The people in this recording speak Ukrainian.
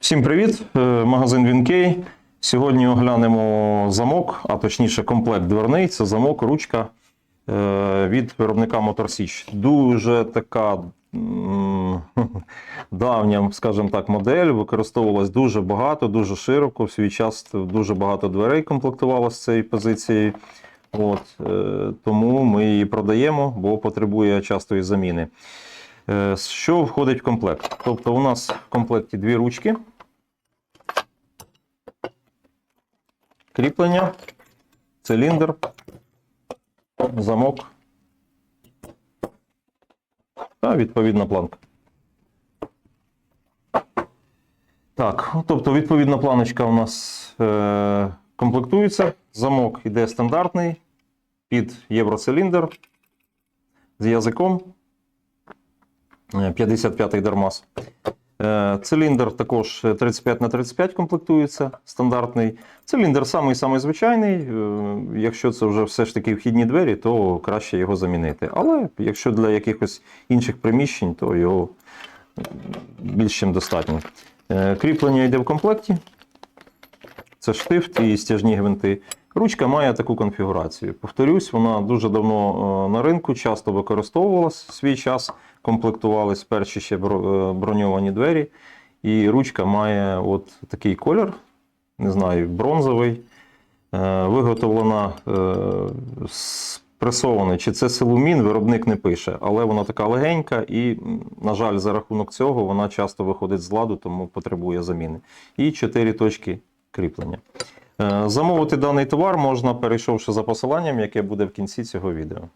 Всім привіт! Е, Магазин Вінкей. Сьогодні оглянемо замок, а точніше комплект дверний. Це замок, ручка е, від виробника Моторсіч. Дуже така давня, скажімо так, модель. Використовувалась дуже багато, дуже широко. В свій час дуже багато дверей комплектувало з цією позицією. От, е, тому ми її продаємо, бо потребує частої заміни. Е, Що входить в комплект? Тобто, у нас в комплекті дві ручки. Кріплення, циліндр, замок та відповідна планка. Так, ну, тобто відповідна планочка у нас е, комплектується. Замок іде стандартний під євроциліндр з язиком. Е, 55-й Дармас. Е, Циліндр також 35 на 35 комплектується, стандартний. Циліндр самий самий звичайний. Е, Якщо це вже все ж таки вхідні двері, то краще його замінити. Але якщо для якихось інших приміщень, то його більш чим достатньо. Е, Кріплення йде в комплекті. Це штифт і стяжні гвинти. Ручка має таку конфігурацію. Повторюсь, вона дуже давно е, на ринку, часто використовувалась в свій час, комплектувались перші ще е, броньовані двері. І ручка має от такий колір, не знаю, бронзовий. Е, Виготовлена з чи це силумін, виробник не пише, але вона така легенька і, на жаль, за рахунок цього вона часто виходить з ладу, тому потребує заміни. І чотири точки кріплення. Е, Замовити даний товар можна, перейшовши за посиланням, яке буде в кінці цього відео.